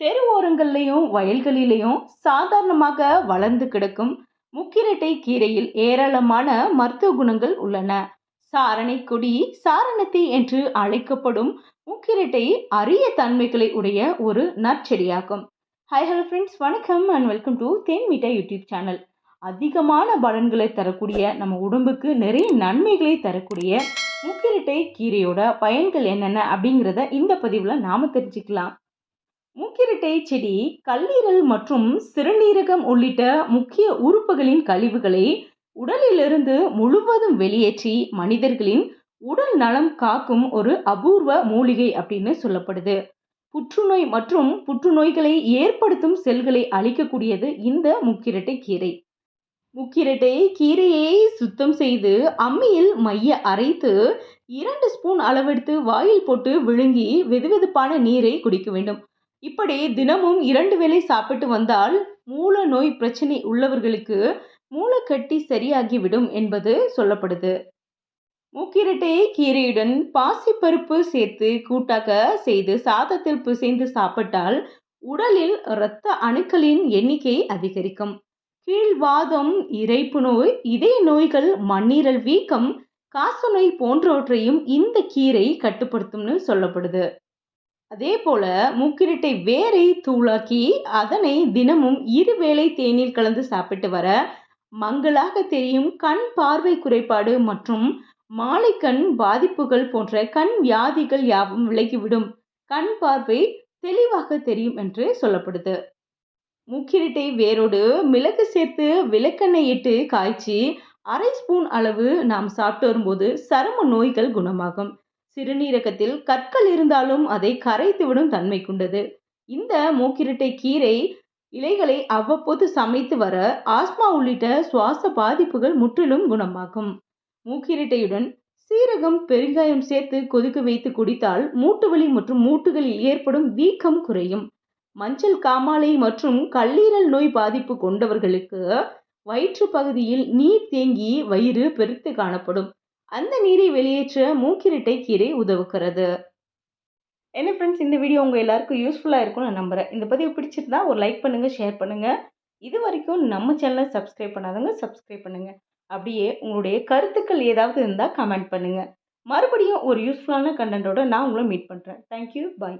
தெரு ஓரங்கள்லையும் வயல்களிலையும் சாதாரணமாக வளர்ந்து கிடக்கும் முக்கிரட்டை கீரையில் ஏராளமான மருத்துவ குணங்கள் உள்ளன. சாரணை கொடி சாரணத்தை என்று அழைக்கப்படும் முக்கிரட்டை அரிய தன்மைகளை உடைய ஒரு நற்செடியாகும். ஹாய் ஹலோ ஃப்ரெண்ட்ஸ் வணக்கம் and welcome to Then Meetta YouTube channel அதிகமான பலன்களை தரக்கூடிய நம்ம உடம்புக்கு நிறைய நன்மைகளை தரக்கூடிய முக்கிரட்டை கீரையோட பயன்கள் என்னென்ன அப்படிங்கிறத இந்த பதிவில் நாம் தெரிஞ்சுக்கலாம். மூக்கிரட்டை செடி கல்லீரல் மற்றும் சிறுநீரகம் உள்ளிட்ட முக்கிய உறுப்புகளின் கழிவுகளை உடலிலிருந்து முழுவதும் வெளியேற்றி மனிதர்களின் உடல் நலம் காக்கும் ஒரு அபூர்வ மூலிகை அப்படின்னு சொல்லப்படுது. புற்றுநோய் மற்றும் புற்றுநோய்களை ஏற்படுத்தும் செல்களை அழிக்கக்கூடியது இந்த முக்கிரட்டை கீரை. முக்கிரட்டை கீரையை சுத்தம் செய்து அம்மியில் மைய அரைத்து இரண்டு ஸ்பூன் அளவெடுத்து வாயில் போட்டு விழுங்கி வெதுவெதுப்பான நீரை குடிக்க வேண்டும். இப்படி தினமும் இரண்டு வேளை சாப்பிட்டு வந்தால் மூல நோய் பிரச்சனை உள்ளவர்களுக்கு மூளைக்கட்டி சரியாகிவிடும் என்பது சொல்லப்படுது. மூக்கிரட்டை கீரையுடன் பாசிப்பருப்பு சேர்த்து கூட்டாக செய்து சாதத்தில் பிசைந்து சாப்பிட்டால் உடலில் இரத்த அணுக்களின் எண்ணிக்கை அதிகரிக்கும். கீழ்வாதம் இறைப்பு நோய் இதய நோய்கள் மண்ணீரல் வீக்கம் காசநோய் போன்றவற்றையும் இந்த கீரை கட்டுப்படுத்தும்னு சொல்லப்படுது. அதே போல மூக்கிரட்டை வேரை தூளாக்கி அதனை தினமும் இருவேளை தேநீர் கலந்து சாப்பிட்டு வர மங்களாக தெரியும் கண் பார்வை குறைபாடு மற்றும் மாலை கண் பாதிப்புகள் போன்ற கண் வியாதிகள் யாவும் விலகிவிடும். கண் பார்வை தெளிவாக தெரியும் என்று சொல்லப்படுது. மூக்கிரட்டை வேரோடு மிளகு சேர்த்து விளக்கெண்ணெய் இட்டு காய்ச்சி அரை ஸ்பூன் அளவு நாம் சாப்பிட்டு வரும்போது சரும நோய்கள் குணமாகும். சிறுநீரகத்தில் கற்கள் இருந்தாலும் அதை கரைத்துவிடும் தன்மை கொண்டது. இந்த மூக்கிரட்டை கீரை இலைகளை அவ்வப்போது சமைத்து வர ஆஸ்மா உள்ளிட்ட சுவாச பாதிப்புகள் முற்றிலும் குணமாகும். மூக்கிரட்டையுடன் சீரகம் பெருங்காயம் சேர்த்து கொதிக்க வைத்து குடித்தால் மூட்டு வலி மற்றும் மூட்டுகளில் ஏற்படும் வீக்கம் குறையும். மஞ்சள் காமாலை மற்றும் கல்லீரல் நோய் பாதிப்பு கொண்டவர்களுக்கு வயிற்று பகுதியில் நீர் தேங்கி வயிறு பெருத்து காணப்படும். அந்த நீரை வெளியேற்ற மூக்கிரட்டை கீரை உதவுகிறது. என்ன ஃப்ரெண்ட்ஸ் இந்த வீடியோ உங்கள் எல்லாருக்கும் யூஸ்ஃபுல்லாக இருக்கும்னு நான் நம்புகிறேன் இந்த பதிவு பிடிச்சிருந்தா ஒரு லைக் பண்ணுங்கள் ஷேர் பண்ணுங்கள் இது வரைக்கும் நம்ம சேனலை சப்ஸ்கிரைப் பண்ணாதவங்க சப்ஸ்கிரைப் பண்ணுங்கள் அப்படியே உங்களுடைய கருத்துக்கள் ஏதாவது இருந்தால் கமெண்ட் பண்ணுங்கள் மறுபடியும் ஒரு யூஸ்ஃபுல்லான கண்டென்ட்டோட நான் உங்களை மீட் பண்ணுறேன் தேங்க்யூ பாய்